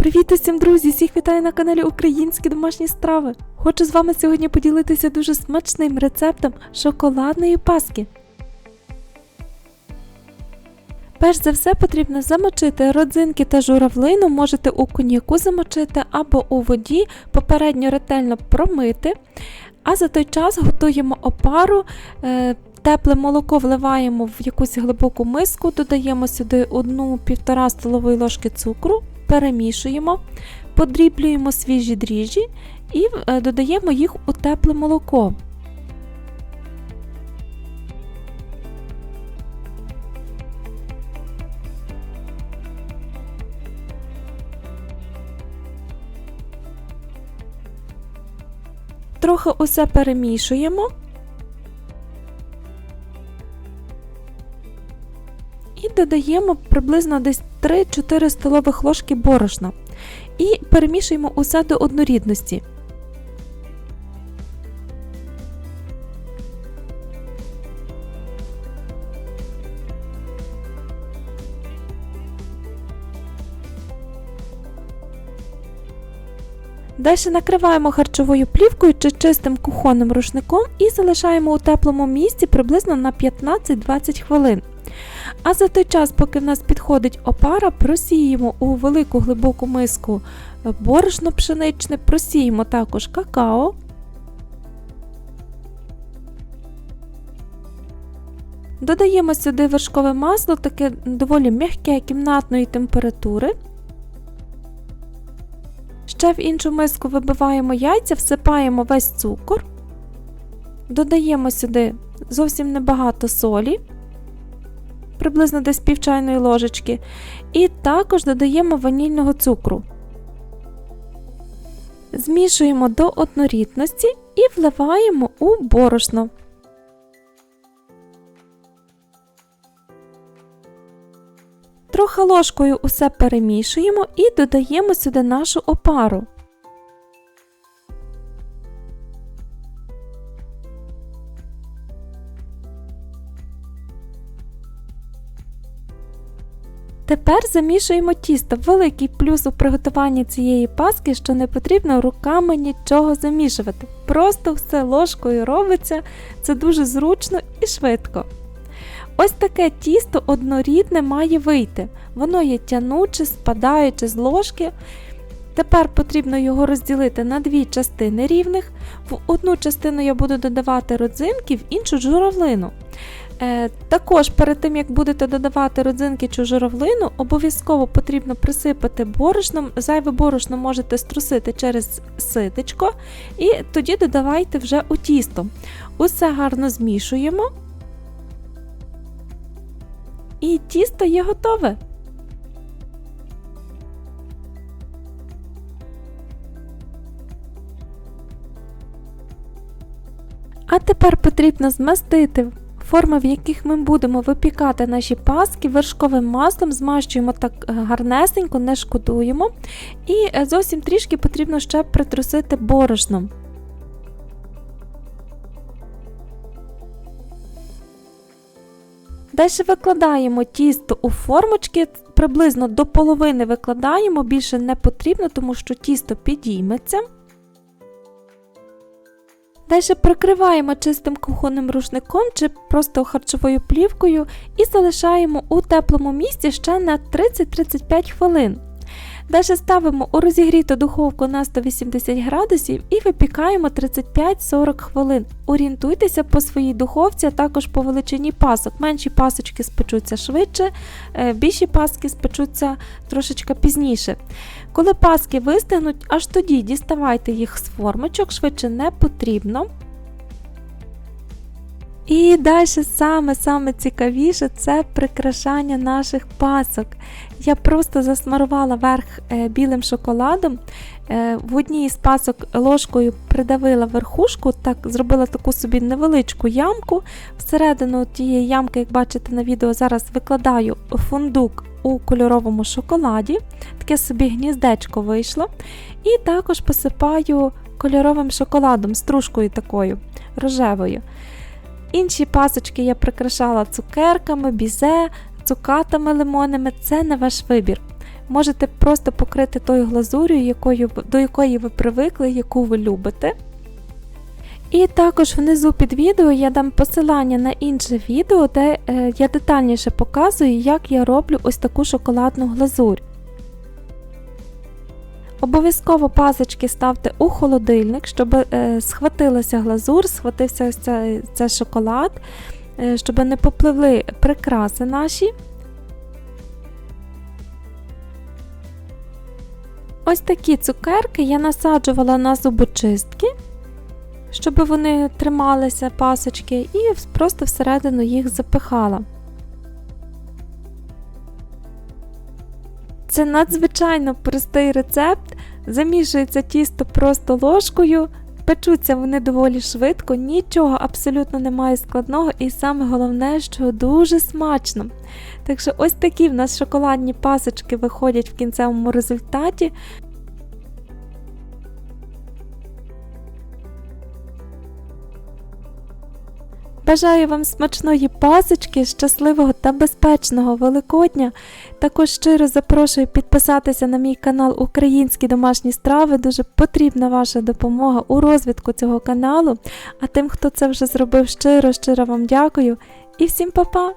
Привіт усім, друзі! Всіх вітаю на каналі Українські домашні страви. Хочу з вами сьогодні поділитися дуже смачним рецептом шоколадної паски. Перш за все потрібно замочити родзинки та журавлину, можете у коньяку замочити або у воді, попередньо ретельно промити. А за той час готуємо опару. е, Тепле молоко вливаємо в якусь глибоку миску, додаємо сюди 1-1,5 столової ложки цукру, перемішуємо, подріблюємо свіжі дріжджі і е, додаємо їх у тепле молоко. Трохи усе перемішуємо. І додаємо приблизно десь 3-4 столових ложки борошна. І перемішуємо усе до однорідності. Далі накриваємо харчовою плівкою чи чистим кухонним рушником і залишаємо у теплому місці приблизно на 15-20 хвилин. А за той час, поки в нас підходить опара, просіємо у велику глибоку миску борошно пшеничне, просіємо також какао. Додаємо сюди вершкове масло, таке доволі м'яке кімнатної температури. Ще в іншу миску вибиваємо яйця, всипаємо весь цукор, додаємо сюди зовсім небагато солі, приблизно десь пів чайної ложечки, і також додаємо ванільного цукру. Змішуємо до однорідності і вливаємо у борошно. Трохи ложкою усе перемішуємо і додаємо сюди нашу опару. Тепер замішуємо тісто. Великий плюс у приготуванні цієї паски, що не потрібно руками нічого замішувати. Просто все ложкою робиться, це дуже зручно і швидко. Ось таке тісто однорідне має вийти. Воно є тянуче, спадаюче з ложки. Тепер потрібно його розділити на дві частини рівних. В одну частину я буду додавати родзинки, в іншу журавлину. Е, також перед тим, як будете додавати родзинки чи журавлину, обов'язково потрібно присипати борошном. Зайве борошно можете струсити через ситечко, і тоді додавайте вже у тісто. Усе гарно змішуємо. І тісто є готове. А тепер потрібно змастити форми, в яких ми будемо випікати наші паски вершковим маслом, змащуємо так гарнесенько, не шкодуємо. І зовсім трішки потрібно ще притрусити борошном. Далі викладаємо тісто у формочки, приблизно до половини викладаємо, більше не потрібно, тому що тісто підійметься. Далі прикриваємо чистим кухонним рушником чи просто харчовою плівкою і залишаємо у теплому місці ще на 30-35 хвилин. Далі ставимо у розігріту духовку на 180 градусів і випікаємо 35-40 хвилин. Орієнтуйтеся по своїй духовці, а також по величині пасок. Менші пасочки спечуться швидше, більші паски спечуться трошечки пізніше. Коли паски вистигнуть, аж тоді діставайте їх з формочок, швидше не потрібно. І далі саме-саме цікавіше це прикрашання наших пасок. Я просто засмарувала верх е, білим шоколадом. Е, в одній із пасок ложкою придавила верхушку, так зробила таку собі невеличку ямку. Всередину тієї ямки, як бачите на відео, зараз викладаю фундук у кольоровому шоколаді. Таке собі гніздечко вийшло. І також посипаю кольоровим шоколадом, стружкою такою рожевою. Інші пасочки я прикрашала цукерками, бізе, цукатами лимонними це не ваш вибір. Можете просто покрити тою глазур'ю, якою, до якої ви привикли, яку ви любите. І також внизу під відео я дам посилання на інше відео, де е, я детальніше показую, як я роблю ось таку шоколадну глазурь. Обов'язково пасочки ставте у холодильник, щоб е, схватилася глазур, схватився ось цей, цей шоколад, е, щоб не попливли прикраси наші. Ось такі цукерки я насаджувала на зубочистки, щоб вони трималися пасочки, і просто всередину їх запихала. Це надзвичайно простий рецепт. Замішується тісто просто ложкою, печуться вони доволі швидко, нічого абсолютно немає складного, і саме головне, що дуже смачно. Так що ось такі в нас шоколадні пасочки виходять в кінцевому результаті. Бажаю вам смачної пасочки, щасливого та безпечного Великодня. Також щиро запрошую підписатися на мій канал Українські домашні страви. Дуже потрібна ваша допомога у розвитку цього каналу. А тим, хто це вже зробив щиро, щиро вам дякую. І всім па-па!